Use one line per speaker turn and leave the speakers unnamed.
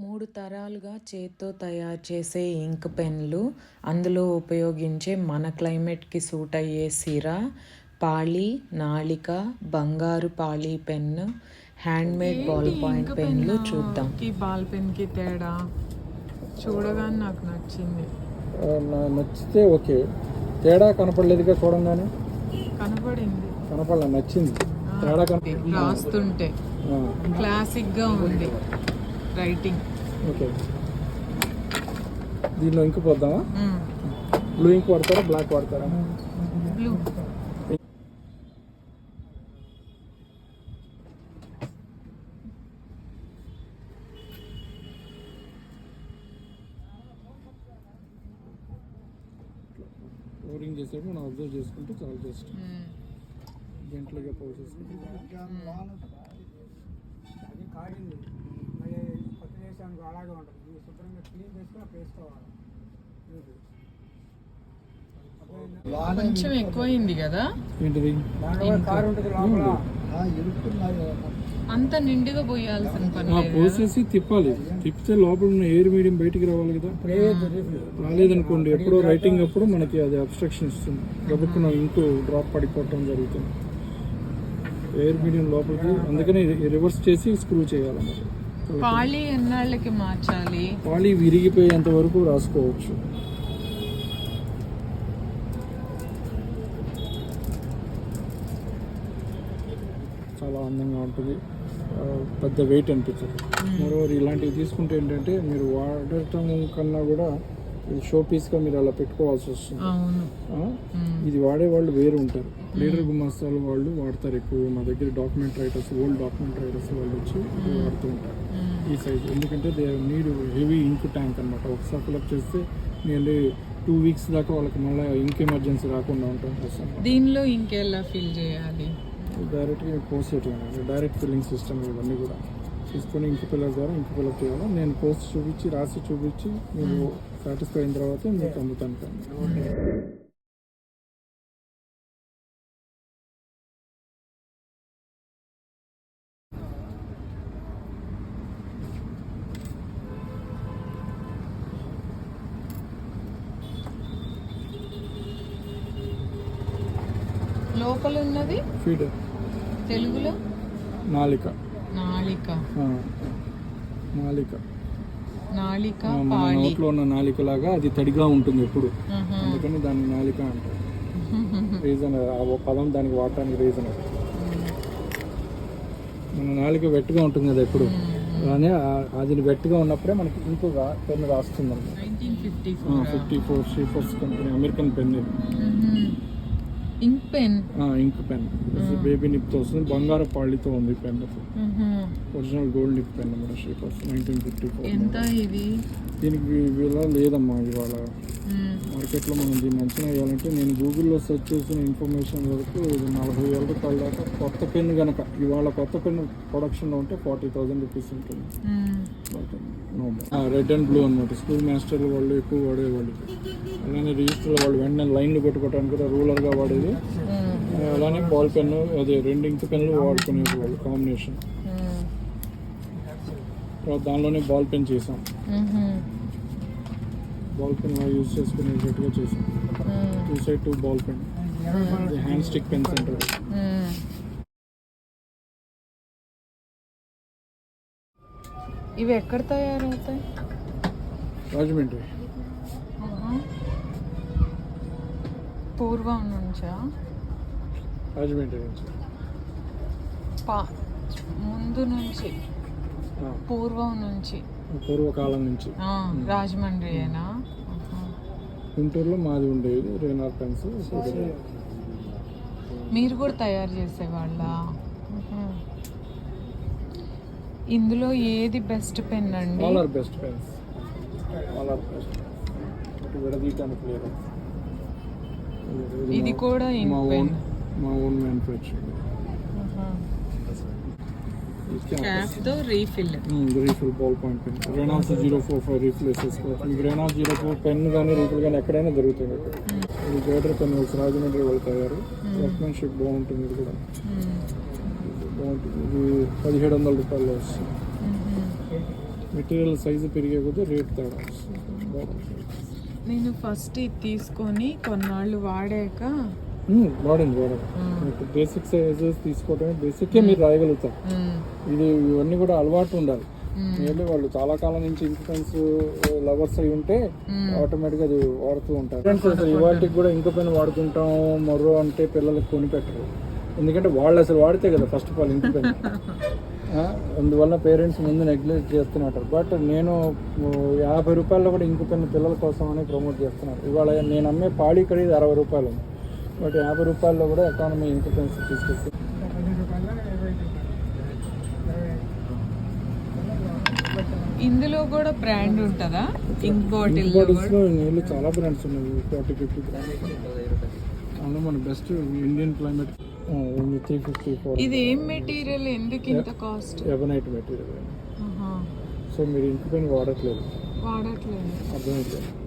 మూడు తరాలుగా చేత్తో తయారు చేసే ఇంక్ పెన్లు అందులో ఉపయోగించే మన క్లైమేట్కి సూట్ అయ్యే సిర పాళీ నాళిక బంగారు పాళీ పెన్ను హ్యాండ్మేడ్ బాల్ పాయింట్ పెన్లు చూద్దాం.
ఈ బాల్ పెన్కి తేడా? చూడగానే నాకు నచ్చింది.
నచ్చితే ఓకే. తేడా కనపడలేదుగా చూడంగానే?
కనపడింది.
కనపడలే? నచ్చింది. తేడా కనప
రాస్తుంటే.
ఆ,
క్లాసిక్గా ఉంది. Writing
okay. దీనిలో ఇంకు పోద్దామా? బ్లూ ఇంక్ వాడతారా బ్లాక్ వాడతారా?
బ్లూ.
ఓరింగ్ చేసేటప్పుడు మనం అబ్జర్వ్ చేసుకుంటే చాలా జస్ట్ జెంట్లుగా పోజ్ చేసుకుంటే
అది కాగింది మరి చేసానికి అలాగే ఉంటుంది. ఇది శుభ్రంగా క్లీన్ చేసుకుని వేసుకోవాలి. ఇది.
కొంచెం ఎక్కువైంది కదా?
ఏంటిది?
దాంట్లో కారు ఉంటుంది లోపల.
అంత నిండుగా పోయాల్సిన పని
పోసేసి తిప్పాలి. తిప్పితే లోపల ఉన్న ఎయిర్ మీడియం బయటికి రావాలి కదా? రాలేదనుకోండి ఎప్పుడో రైటింగ్ అప్పుడు మనకి అది అబ్స్ట్రక్షన్ ఇస్తుంది. గబుక్కున ఇంకు డ్రాప్ పడిపోవటం జరుగుతుంది. ఎయిర్ మీడియం లోపలికి అందుకని రివర్స్ చేసి స్క్రూ చేయాలి మరి
పాళీ ఎన్నాళ్ళకి మార్చాలి?
పాళీ విరిగిపోయేంత వరకు రాసుకోవచ్చు. చాలా అందంగా ఉంటుంది. పెద్ద వెయిట్ అనిపించదు మరోవర్ ఇలాంటివి తీసుకుంటే ఏంటంటే మీరు వాడటం కన్నా కూడా ఇది షో పీస్గా మీరు అలా పెట్టుకోవాల్సి వస్తుంది? ఇది వాడే వాళ్ళు వేరు ఉంటారు. లీడర్ గుమాస్తాలు వాళ్ళు వాడతారు ఎక్కువ మా దగ్గర document writers old document writers వాళ్ళు వచ్చి వాడుతూ ఉంటారు. ఈ సైజ్ ఎందుకంటే they need heavy ink tank అనమాట ఒకసారి ఫిలప్ చేస్తే నియర్లీ టూ వీక్స్ దాకా వాళ్ళకి మళ్ళీ ఇంక్ ఎమర్జెన్సీ రాకుండా ఉండటం కోసం
దీనిలో ఇంకెలా ఫిల్ చేయాలి?
డైరెక్ట్గా పోసేయటం డైరెక్ట్ ఫిల్లింగ్ సిస్టమ్ ఇవన్నీ కూడా. తీసుకొని ఇంక పిల్లల ద్వారా ఇంక పిల్లలు చేయాలి? నేను పోస్ట్ చూపించి రాసి చూపించి మీరు సాటిస్ఫై అయిన తర్వాత మీకు అమ్ముతాను కానీ
లోపల ఉన్నది
ఫీడ్
తెలుగులో?
నాలిక. నాలిక
నాళిక.
మన నోట్లో ఉన్న నాలిక లాగా అది తడిగా ఉంటుంది ఎప్పుడు. అందుకని దాన్ని నాలిక అంటారు. రీజన్ ఆ పదం దానికి వాడటానికి రీజన్ అది. మన నాలిక వెట్టుగా ఉంటుంది కదా ఎప్పుడు. కానీ అది వెట్టుగా ఉన్నప్పుడే మనకి ఇంకొక పెన్ను రాస్తుంది అనమాట
1954
fifty four Sheaffer's company American pen ఇది.
Ink pen?
Ink pen. Baby నిప్తో వస్తుంది బంగారు పాళ్ళితో ఉంది pen original gold nib pen అన్నమాట షీఫర్స్ నైన్టీన్ ఫిఫ్టీ ఫోర్
ఎంత ఇది?
దీనికి వీళ్ళ లేదమ్మా ఇవాళ. మార్కెట్లో మనం దీన్ని అంచనా వేయాలంటే నేను గూగుల్లో సెర్చ్ చేసిన ఇన్ఫర్మేషన్ వరకు ఇది నలభై వేల రూపాయల దాకా కొత్త పెన్ కనుక ఇవాళ కొత్త పెన్ ప్రొడక్షన్లో ఉంటే ఫార్టీ థౌసండ్ రూపీస్ ఉంటుంది. రెడ్ అండ్ బ్లూ అనమాట స్కూల్ మాస్టర్లు వాళ్ళు ఎక్కువ వాడేవాళ్ళు. అలానే రిజిస్టర్లో వాళ్ళు వెంటనే లైన్లు పెట్టుకోవడానికి కూడా రూలర్గా వాడేది. అలానే బాల్ పెన్ అదే రెండు ఇంక్ పెన్లు వాడుకునేది వాళ్ళు కాంబినేషన్. తర్వాత దానిలోనే బాల్ పెన్ చేసాం. బాల్ పెన్ యూజ్ చేసుకునేటట్టుగా చేసాం. Two side two ball pen hand stick pens అంటారు.
ఇవి ఎక్కడ తయారవుతాయి?
రాజమండ్రి.
పూర్వం నుంచా?
రాజమండ్రి నుంచి.
పా ముందు నుంచి. పూర్వం నుంచి.
పూర్వకాలం నుంచి.
ఆ, రాజమండ్రియేనా? ఆహా.
గుంటూరులో మాది ఉండేది రేనార్ పెన్స్
మీరు కూడా తయారు చేసేవాళ్ళ? ఇందులో ఏది బెస్ట్ పెన్ అండి?
All are best pens all are best విడదీయటానికి లేదు.
ఇది కూడా ఇంక్ పెన్
మా own
మ్యానుఫ్యాక్చరింగ్తో refill
refill ball point pen Reynolds zero four five refill వేసేసుకోవచ్చు మీకు రెనాల్స్ జీరో ఫోర్ పెన్ కానీ రీఫిల్ కానీ ఎక్కడైనా దొరుకుతుంది ఇది గ్రేటర్ పెన్ వర్క్స్ రాజమండ్రి వాళ్ళు తయారు. వర్క్మెన్షిప్ బాగుంటుంది ఇది కూడా. ఇది పదిహేడు వందల రూపాయలు వస్తుంది. మెటీరియల్ సైజు పెరిగే కొద్దీ రేట్ తేడా వస్తుంది.
నేను ఫస్ట్ ఇది తీసుకొని కొన్నాళ్ళు వాడాక
వాడండి వాడండి బేసిక్ సైజెస్ తీసుకోవడమే బేసిక్కే మీరు రాయగలుగుతారు. ఇది ఇవన్నీ కూడా అలవాటు ఉండాలి. మేబీ వాళ్ళు చాలా కాలం నుంచి ఇన్ఫ్లుయెన్స్ లవర్స్ అయి ఉంటే ఆటోమేటిక్గా అది వాడుతూ ఉంటారు. ఇవాటికి కూడా ఇంకో పెన్ వాడుకుంటాం మరో అంటే పిల్లలకి కొనిపెట్టరు ఎందుకంటే వాళ్ళు అసలు వాడితే కదా first of all ink pen అందువల్ల పేరెంట్స్ ముందు నెగ్లెక్ట్ చేస్తున్నారు బట్ నేను యాభై రూపాయల్లో కూడా ఇంకో పెన్ పిల్లల కోసం అని ప్రమోట్ చేస్తున్నాను. ఇవాళ నేను అమ్మే పాడి ఖరీదు అరవై రూపాయలు బట్ యాభై రూపాయల్లో కూడా ఎకానమీ ఇంకో పెన్స్
ఇరవై
ఇందులో కూడా బ్రాండ్ ఉంటుందా? ఇంక్ బాటిల్
బాటిల్స్లో నీళ్ళు చాలా బ్రాండ్స్ ఉన్నాయి. ఫార్టీ ఫిఫ్టీ బ్రాండ్స్ అందులో మన బెస్ట్ ఇండియన్ క్లైమేట్
ఇది ఏం మెటీరియల్ ఎందుకు ఇంత కాస్ట్
ఎబనైట్ మెటీరియల్ సో మీరు ఇంటి పైన వాడట్లేదు
వాడట్లేదు
అర్థమైతే
ఆ.